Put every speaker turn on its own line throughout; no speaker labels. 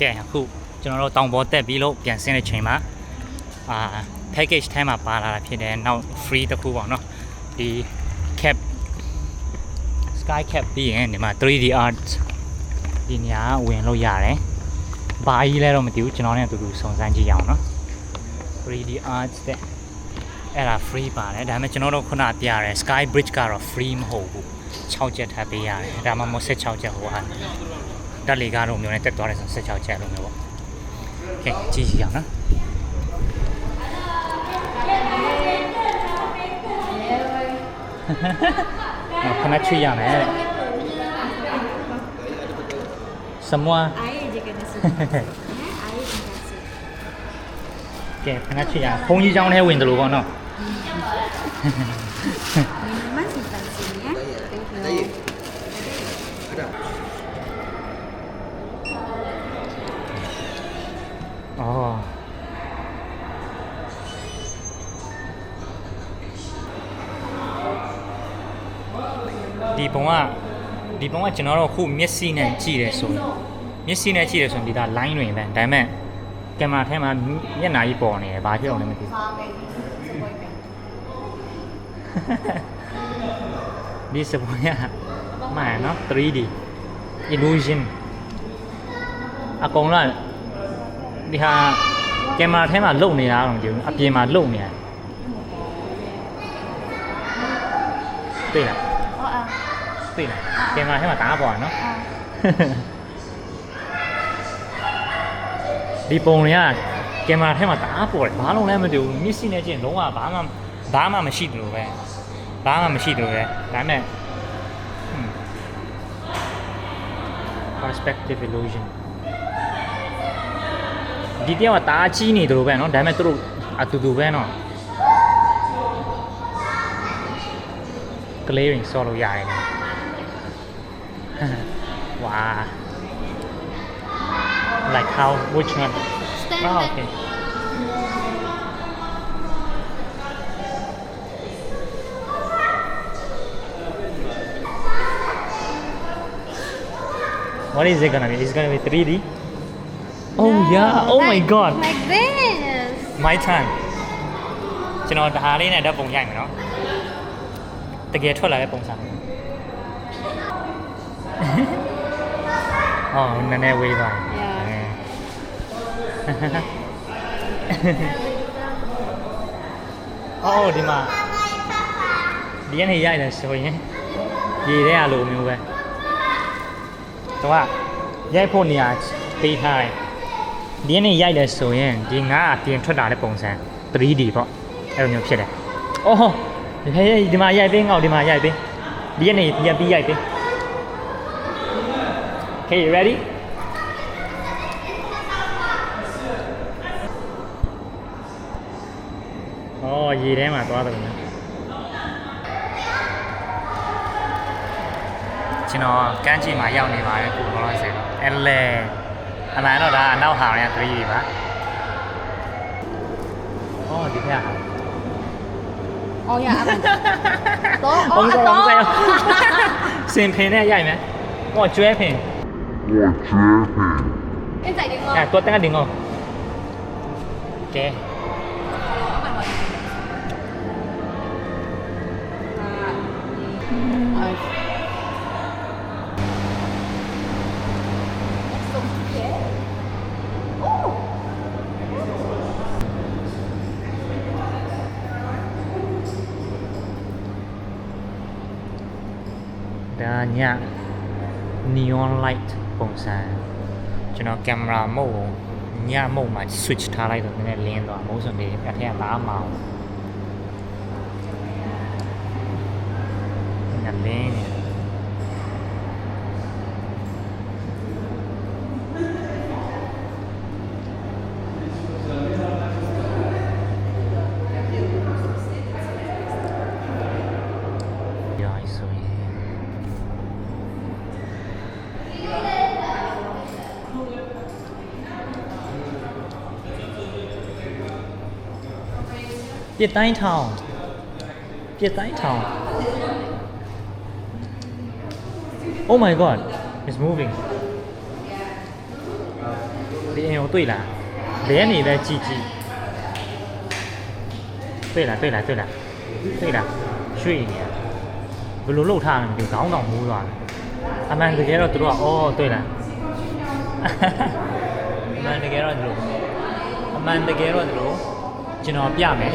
ကဲအခုကျွန်တော်တို့တောင်ပေါ်တက်ပြီးလို့ပြန်ဆင်းတဲ့ချိန်မှာအာ package ထဲမှာပါလာတာဖြစ်တယ်နောက် free တစ်ခုပေါ့နော်ဒီ cap sky cap ပြီးရင်ဒီမှာ 3D art ဒီနေရာကဝင်လို့ရတယ်ဘာကြီးလဲတော့မသိဘူးကျွန်တော်နဲ့အတူတူစုံစမ်းကြည့်ရအောင်နော် 3D art တဲ့အဲ့ဒါ free ပါတယ်ဒါပေမဲ့ကျွန်တော်တို့ခုနပြရတယ် sky bridge ကတော့ free မဟုတ်ဘူး6ချက်ထပ်ပေးရတယ်ဒါမှမဟုတ်16ချက်ဟိုဟာ တက်လေကားတော့မျိုးနဲ့တက်သွားတယ်ဆို16ချက်လုံးမျိုးပေါ့ကဲကြည့်ကြည့်အောင်နော်ခဏချွေရမယ်တဲ့စမွာကဲခဏချွေရဘုံကြီးချောင်းထဲဝင်တယ်လို့ပေါ့နော်
မမစီပါစီနော်
Ada.
အော်ဒီပုံကဒီပုံကကျွန်တော်တို့ခုမျက်စိနဲ့ကြည့်တယ်ဆိုရင်မျက်စိနဲ့ကြည့်တယ်ဆိုရင်ဒီဒါ line တွေပဲဒါပေမဲ့ကင်မရာထဲမှာမျက်နှာကြီးပေါ်နေတယ်ဘာဖြစ်အောင်လဲမသိဘူး ဒီစပွန်ရမှန်နော် 3D illusion အကုန်လုံး ဒီဟာကင်မရာထဲမှာလုံနေတာတော့မကြည့်ဘူးအပြင်မှာလုံနေတာတွေ့လား
Oh ah.
တွေ့လားကင်မရာထဲမှာတအားပေါ်နော်
Ah.
ဒီပုံတွေကကင်မရာထဲမှာတအားပေါ်တယ်ဘာလုံးလဲမသိဘူးမျက်စိနဲ့ကြည့်ရင်လုံးဝဘာမှဘာမှမရှိတယ်လို့ပဲဘာမှမရှိတယ်လို့ပဲဒါပေမဲ့ Hmm. perspective illusion ဒီတယောက်ကတအားကြီးနေတယ်လို့ပဲเนาะဒါပေမဲ့သူတို့အတူတူပဲเนาะ clearing ဆော်လို့ရတယ်လေ ဝါ like how which one
Stand
oh,
back.
okay What is it gonna be? It's gonna be 3D? Oh yeah! Oh my
Like-
god!
Like this.
My turn. ကျွန်တော်ဒါလေးနဲ့ဓာတ်ပုံရိုက်မယ်နော်တကယ်ထွက်လာတဲ့ပုံစံမျိုးအော်နည်းနည်းဝေးသွားတယ်
Yeah.
အော်ဒီမှာဒီကနေရိုက်တယ်ဆိုရင်ရေထဲအလိုမျိုးပဲတော့ရိုက်ဖို့နေရာပေးထားတယ် ဒီကနေရိုက်တယ်ဆိုရင်ဒီငါအပြင်ထွက်လာတဲ့ပုံစံ 3D ပေါ့အဲ့လိုမျိုးဖြစ်တယ်အော်ဒီဟဲ့ဒီမှာရိုက်ပေးငေါ့ဒီမှာရိုက်ပေးဒီကနေပြန်ပြီးရိုက်ပေး Okay you ready အော်ရေထဲမှာသွားတယ်နော်ကျွန်တော်ကမ်းခြေမှာရောက်နေပါတယ်ခုဘောလုံးဆယ်အဲ့လေ 하나에는 다 나우 하우냐 드리 마. 어, 디야
하 우. 어, 야,
아
만.
너, 어, 아,
너.
심페네 야이 네. 어, 주에 페. 어, 주에
페. 인자
딩
어.
야, 또 땡아 딩 어. 오케
이.
嗯。 ည neon light ပုံစံကျွန်တော်ကင်မရာမုတ်ကိုညမုတ်မှာ switch ထားလိုက်တော့နည်းနည်းလင်းသွားမိုးစွန်လေးအထက်ကလားမအောင်ညလင်းနေတယ် Ja, ich so. ပြစ်တိုင်းထောင်ပြစ်တိုင်းထောင် Oh my god it's moving ဒီအိမ်ကိုတွေ့လားဘယ်ကနေလဲကြည့်ကြည့်တွေ့လားတွေ့လားတွေ့လားတွေ့လားရွှေ့နေရဘယ်လိုလှုပ်ထားလဲမသိဘူးခေါင်းတောင်မိုးသွားတယ်အမှန်တကယ်တော့သူတို့ကအော်တွေ့လားအမှန်တကယ်တော့ဒီလိုအမှန်တကယ်တော့ဒီလိုကျွန်တော်ပြမယ်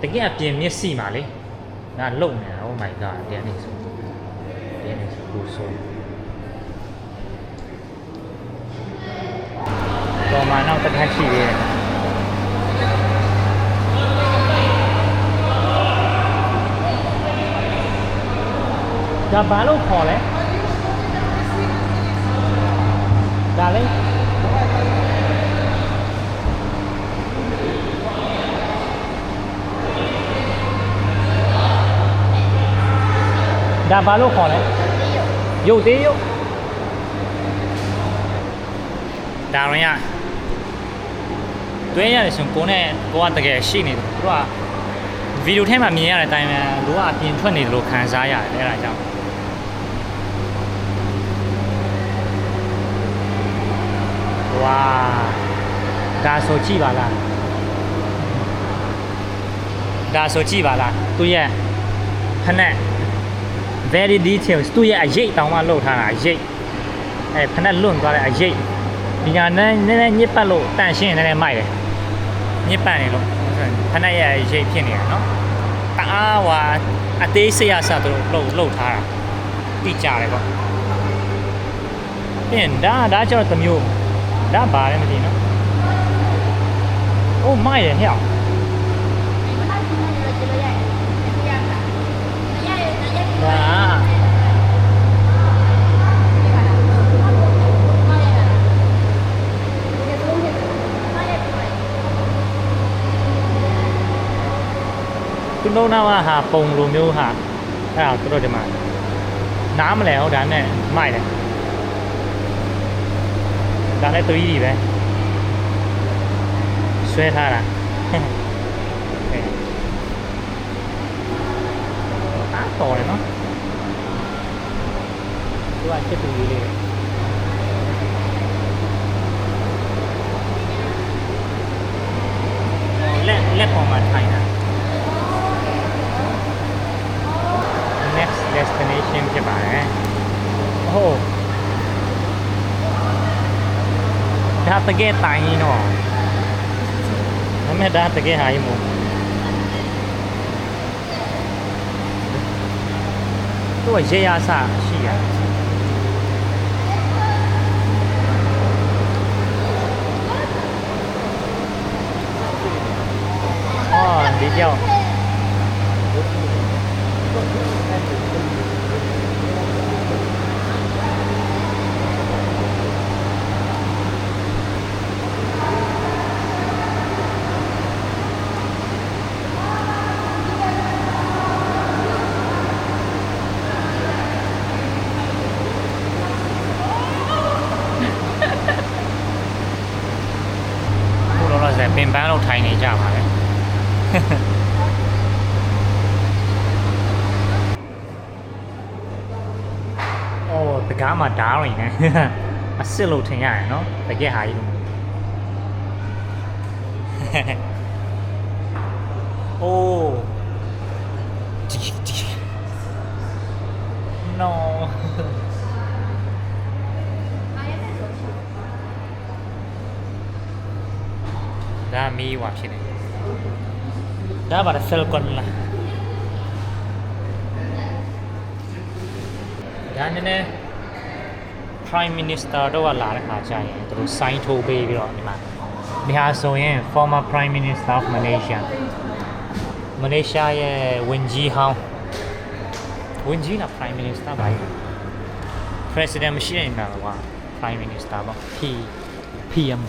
တစ်မျိုးရှိသေးတယ်တကယ်အပြင်မျက်စိမှာလေငါလုံနေတာ oh my god တရားနေဆိုတရားနေဆိုကိုဆိုတော်မှနောက်တစ်ခါရှိသေးတယ်ဒါဘာလို့ခေါ်လဲဒါလေ ဒါဘာလို့ခေါ်လဲရုပ်သေးရုပ်ဒါရင်ရတွဲရတယ်ဆိုရင်ကိုယ်နဲ့ကိုကတကယ်ရှိနေတယ်သူကဗီဒီယိုထဲမှာမြင်ရတဲ့အတိုင်းပဲလူကအပြင်ထွက်နေတယ်လို့ခံစားရတယ်အဲ့ဒါကြောင့်ဝါဒါဆိုကြည့်ပါလားဒါဆိုကြည့်ပါလားသူရဲ့ဖက်နဲ့ very details သူရဲ့အရေးတောင်မှလုပ်ထားတာအရေးအဲဖက်နဲ့လွန့်သွားတဲ့အရေးဒီညာနည်းနည်းနည်းညစ်ပတ်လို့တန့်ရှင်းနေတယ်မိုက်တယ်ညစ်ပတ်နေလို့ဖဏရဲ့ရိတ်ဖြစ်နေတာနော်တအားဟွာအသေးစိတ်ရစသူတို့လှုပ်လှုပ်ထားတာတိကြတယ်ပေါ့ပြင်ဒါဒါကျတော့တစ်မျိုးဒါဘာလဲမသိနော်အိုးမိုက်ရဟဲ့ จ้าคุณโลกน่าว่าหาปงรูมิวหาถ้าเอาตัวเดมา น้ำมาแล้วด้านเนี่ยไม่เลยดัานได้ตัวดีไหมช่วยท่าละต่อเลยเนาะ သူကချစ်သူကြီးလေးလက်လက်ပေါ်မှာထိုင်တာ next destination ဖြစ်ပါတယ်။ဟုတ်ဒါတကယ်တိုင်းရင်တော့မမေဒါတကယ်ဟာရင်မို့သူကရေရဆရှိရအော် có tí nhau bên bán đầu thành này chả phải. ပန်းလောက်ထိုင်နေကြပါလေအော်တကားမှာဓားရင်နဲ့အစ်စ်လို့ထင်ရရနော်တကယ်ဟာကြီးလို့အိုးဒီဒီ no ဒါမီးဟွာဖြစ်နေ ဒါပါဆယ်ကွန်လာဒါနည်းနည်း prime minister တော့ကလာတဲ့ခါကျရင်သူတို့ sign ထိုးပေးပြီးတော့ဒီမှာဒီဟာဆိုရင် former prime minister of Malaysia မလေးရှားရဲ့ဝန်ကြီးဟောင်းဝန်ကြီးလား prime minister ပါ president မရှိနေမှာကွာ Prime Minister ပေါ့ P PM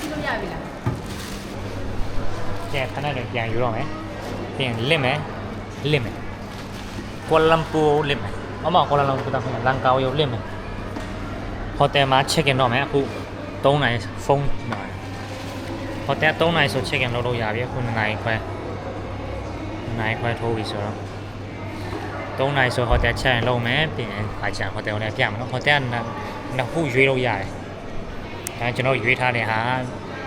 ကြည့်လို့ရပြီလား
ကျန်ခဏတော့ပြန်ယူတော့မယ်ပြန်လစ်မယ်လစ်မယ်ကွာလမ်ပူလစ်မယ်အမကွာလမ်ပူတောင်လန်ကာဝီကိုလစ်မယ်ဟိုတယ်မှာ check in တော့မယ်အခု3နိုင်ဖုန်းမှာဟိုတယ်3နိုင်ဆို check in လုပ်လို့ရပြီအခု2နိုင်ခွဲ2နိုင်ခွဲထိုးပြီဆိုတော့3နိုင်ဆိုဟိုတယ် check in လုပ်မယ်ပြင်အားချန်ဟိုတယ်ကိုလည်းပြမယ်နော်ဟိုတယ်ကနှစ်ခုရွေးလို့ရတယ်အဲကျွန်တော်ရွေးထားတဲ့ဟာ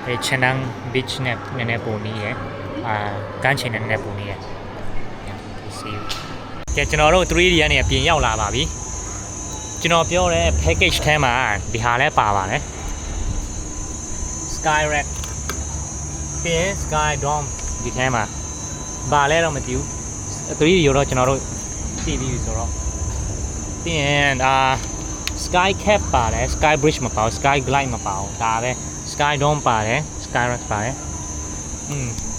အဲ Chenang Beach နဲ့နည်းနည်းပုံနီးရယ်အာကမ်းခြေနဲ့နည်းနည်းပုံနီးရယ် see you ကဲကျွန်တော်တို့ 3D ကနေအပြင်ရောက်လာပါပြီကျွန်တော်ပြောတဲ့ package ထဲမှာဒီဟာလည်းပါပါတယ် Sky Rack ပြီးရင် Sky Dome ဒီထဲမှာဘာလဲတော့မသိဘူး 3D ရောတော့ကျွန်တော်တို့သိပြီးပြီဆိုတော့ပြီးရင်ဒါ Sky Cap ပါတယ် Sky Bridge မပါဘူး Sky Glide မပါဘူးဒါပဲ Sky Dome ပါတယ် Sky Rack ပါတယ်อืม